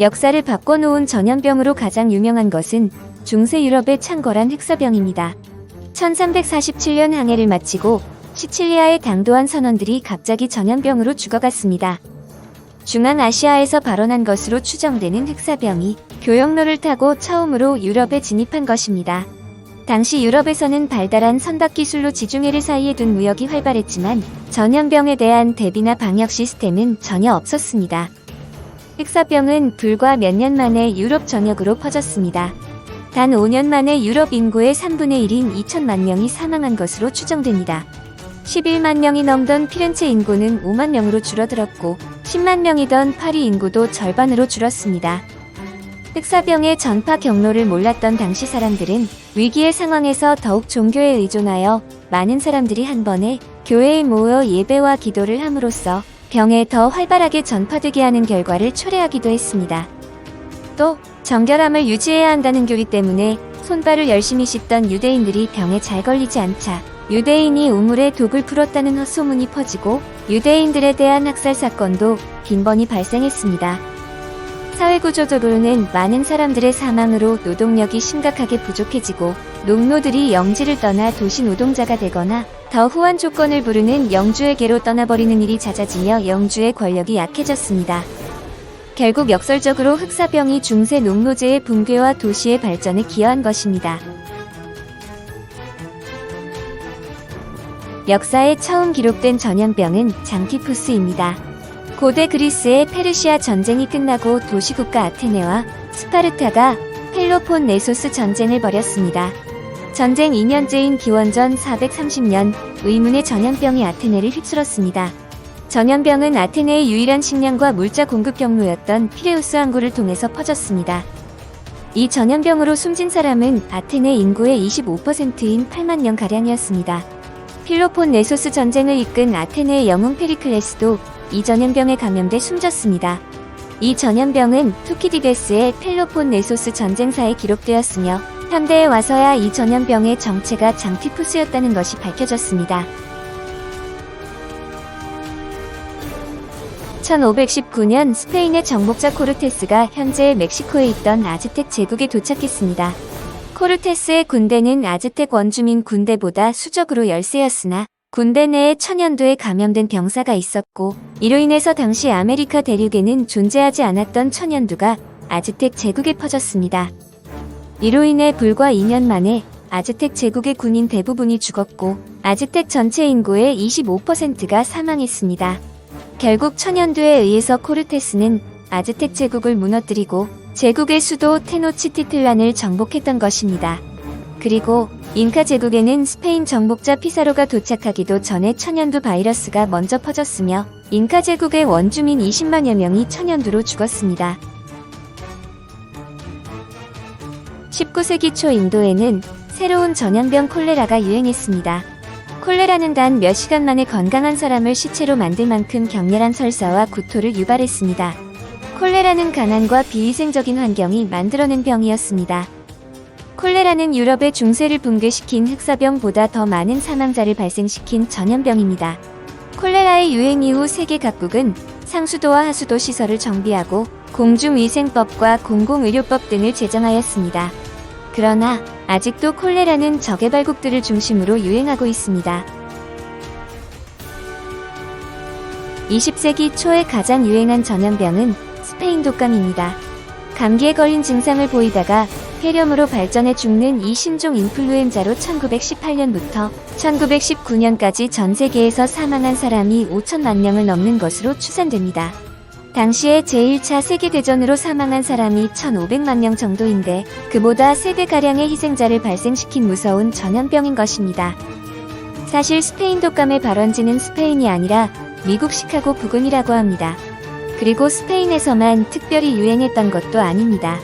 역사를 바꿔놓은 전염병으로 가장 유명한 것은 중세 유럽의 창궐한 흑사병입니다. 1347년 항해를 마치고 시칠리아의 당도한 선원들이 갑자기 전염병으로 죽어갔습니다. 중앙아시아에서 발원한 것으로 추정되는 흑사병이 교역로를 타고 처음으로 유럽에 진입한 것입니다. 당시 유럽에서는 발달한 선박 기술로 지중해를 사이에 둔 무역이 활발했지만 전염병에 대한 대비나 방역 시스템은 전혀 없었습니다. 흑사병은 불과 몇 년 만에 유럽 전역으로 퍼졌습니다. 단 5년 만에 유럽 인구의 3분의 1인 2천만 명이 사망한 것으로 추정됩니다. 11만 명이 넘던 피렌체 인구는 5만 명으로 줄어들었고 10만 명이던 파리 인구도 절반으로 줄었습니다. 흑사병의 전파 경로를 몰랐던 당시 사람들은 위기의 상황에서 더욱 종교에 의존하여 많은 사람들이 한 번에 교회에 모여 예배와 기도를 함으로써 병에 더 활발하게 전파되게 하는 결과를 초래하기도 했습니다. 또 정결함을 유지해야 한다는 교리 때문에 손발을 열심히 씻던 유대인들이 병에 잘 걸리지 않자 유대인이 우물에 독을 풀었다는 헛소문이 퍼지고 유대인들에 대한 학살 사건도 빈번히 발생했습니다. 사회구조적으로는 많은 사람들의 사망으로 노동력이 심각하게 부족해지고 농노들이 영지를 떠나 도시 노동자가 되거나 더 후한 조건을 부르는 영주에게로 떠나버리는 일이 잦아지며 영주의 권력이 약해졌습니다. 결국 역설적으로 흑사병이 중세 농노제의 붕괴와 도시의 발전에 기여한 것입니다. 역사에 처음 기록된 전염병은 장티푸스입니다. 고대 그리스의 페르시아 전쟁이 끝나고 도시국가 아테네와 스파르타가 펠로폰 네소스 전쟁을 벌였습니다. 전쟁 2년째인 기원전 430년 의문의 전염병이 아테네를 휩쓸었습니다. 전염병은 아테네의 유일한 식량과 물자 공급 경로였던 피레우스 항구를 통해서 퍼졌습니다. 이 전염병으로 숨진 사람은 아테네 인구의 25%인 8만 명가량이었습니다. 필로폰네소스 전쟁을 이끈 아테네의 영웅 페리클레스도 이 전염병에 감염돼 숨졌습니다. 이 전염병은 투키디데스의 펠로폰네소스 전쟁사에 기록되었으며 현대에 와서야 이 전염병의 정체가 장티푸스였다는 것이 밝혀졌습니다. 1519년 스페인의 정복자 코르테스가 현재 멕시코에 있던 아즈텍 제국에 도착했습니다. 코르테스의 군대는 아즈텍 원주민 군대보다 수적으로 열세였으나 군대 내에 천연두에 감염된 병사가 있었고 이로 인해서 당시 아메리카 대륙에는 존재하지 않았던 천연두가 아즈텍 제국에 퍼졌습니다. 이로 인해 불과 2년 만에 아즈텍 제국의 군인 대부분이 죽었고 아즈텍 전체 인구의 25%가 사망했습니다. 결국 천연두에 의해서 코르테스는 아즈텍 제국을 무너뜨리고 제국의 수도 테노치티틀란을 정복했던 것입니다. 그리고 잉카 제국에는 스페인 정복자 피사로가 도착하기도 전에 천연두 바이러스가 먼저 퍼졌으며 잉카 제국의 원주민 20만여 명이 천연두로 죽었습니다. 19세기 초 인도에는 새로운 전염병 콜레라가 유행했습니다. 콜레라는 단 몇 시간 만에 건강한 사람을 시체로 만들 만큼 격렬한 설사와 구토를 유발했습니다. 콜레라는 가난과 비위생적인 환경이 만들어낸 병이었습니다. 콜레라는 유럽의 중세를 붕괴시킨 흑사병보다 더 많은 사망자를 발생시킨 전염병입니다. 콜레라의 유행 이후 세계 각국은 상수도와 하수도 시설을 정비하고 공중위생법과 공공의료법 등을 제정하였습니다. 그러나 아직도 콜레라는 저개발국들을 중심으로 유행하고 있습니다. 20세기 초에 가장 유행한 전염병은 스페인 독감입니다. 감기에 걸린 증상을 보이다가 폐렴으로 발전해 죽는 이 신종 인플루엔자로 1918년부터 1919년까지 전 세계에서 사망한 사람이 5천만 명을 넘는 것으로 추산됩니다. 당시에 제1차 세계대전으로 사망한 사람이 1,500만 명 정도인데 그보다 3배가량의 희생자를 발생시킨 무서운 전염병인 것입니다. 사실 스페인 독감의 발원지는 스페인이 아니라 미국 시카고 부근이라고 합니다. 그리고 스페인에서만 특별히 유행했던 것도 아닙니다.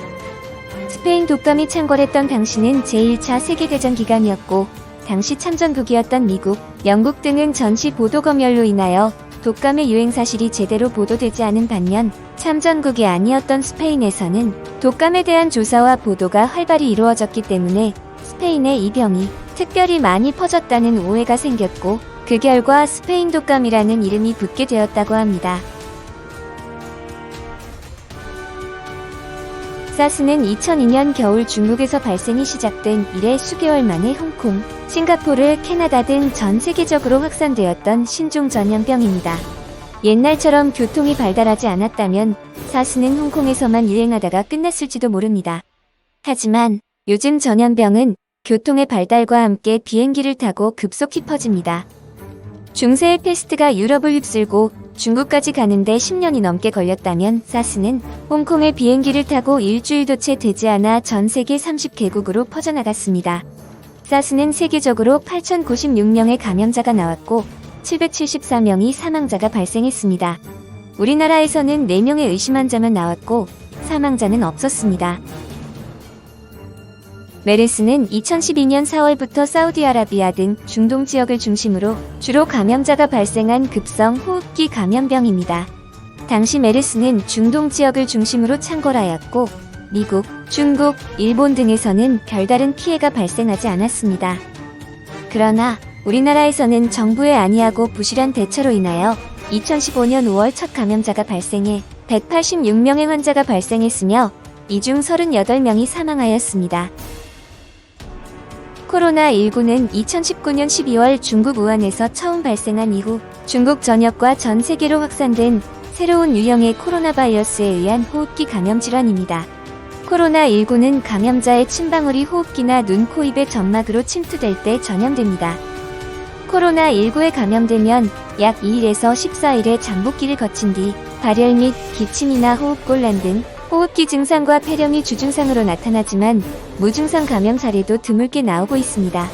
스페인 독감이 창궐했던 당시는 제1차 세계대전 기간이었고 당시 참전국이었던 미국, 영국 등은 전시 보도 검열로 인하여 독감의 유행 사실이 제대로 보도되지 않은 반면 참전국이 아니었던 스페인에서는 독감에 대한 조사와 보도가 활발히 이루어졌기 때문에 스페인의 이 병이 특별히 많이 퍼졌다는 오해가 생겼고 그 결과 스페인 독감이라는 이름이 붙게 되었다고 합니다. 사스는 2002년 겨울 중국에서 발생이 시작된 이래 수개월 만에 홍콩, 싱가포르, 캐나다 등 전 세계적으로 확산되었던 신종 전염병입니다. 옛날처럼 교통이 발달하지 않았다면 사스는 홍콩에서만 유행하다가 끝났을지도 모릅니다. 하지만 요즘 전염병은 교통의 발달과 함께 비행기를 타고 급속히 퍼집니다. 중세의 패스트가 유럽을 휩쓸고 중국까지 가는데 10년이 넘게 걸렸다면 사스는 홍콩의 비행기를 타고 일주일도 채 되지 않아 전 세계 30개국으로 퍼져나갔습니다. 사스는 세계적으로 8,096명의 감염자가 나왔고 774명이 사망자가 발생했습니다. 우리나라에서는 4명의 의심 환자만 나왔고 사망자는 없었습니다. 메르스는 2012년 4월부터 사우디아라비아 등 중동 지역을 중심으로 주로 감염자가 발생한 급성 호흡기 감염병입니다. 당시 메르스는 중동 지역을 중심으로 창궐하였고 미국, 중국, 일본 등에서는 별다른 피해가 발생하지 않았습니다. 그러나 우리나라에서는 정부의 안이하고 부실한 대처로 인하여 2015년 5월 첫 감염자가 발생해 186명의 환자가 발생했으며 이 중 38명이 사망하였습니다. 코로나19는 2019년 12월 중국 우한에서 처음 발생한 이후 중국 전역과 전 세계로 확산된 새로운 유형의 코로나 바이러스에 의한 호흡기 감염 질환입니다. 코로나19는 감염자의 침방울이 호흡기나 눈, 코, 입의 점막으로 침투될 때 전염됩니다. 코로나19에 감염되면 약 2일에서 14일의 잠복기를 거친 뒤 발열 및 기침이나 호흡곤란 등 호흡기 증상과 폐렴이 주증상으로 나타나지만 무증상 감염 사례도 드물게 나오고 있습니다.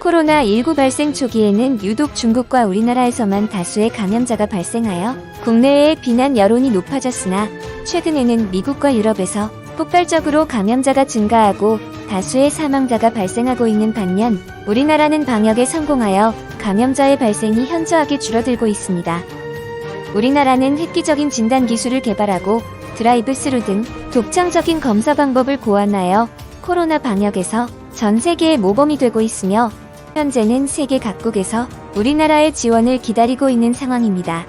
코로나19 발생 초기에는 유독 중국과 우리나라에서만 다수의 감염자가 발생하여 국내외의 비난 여론이 높아졌으나 최근에는 미국과 유럽에서 폭발적으로 감염자가 증가하고 다수의 사망자가 발생하고 있는 반면 우리나라는 방역에 성공하여 감염자의 발생이 현저하게 줄어들고 있습니다. 우리나라는 획기적인 진단 기술을 개발하고 드라이브 스루 등 독창적인 검사 방법을 고안하여 코로나 방역에서 전 세계의 모범이 되고 있으며 현재는 세계 각국에서 우리나라의 지원을 기다리고 있는 상황입니다.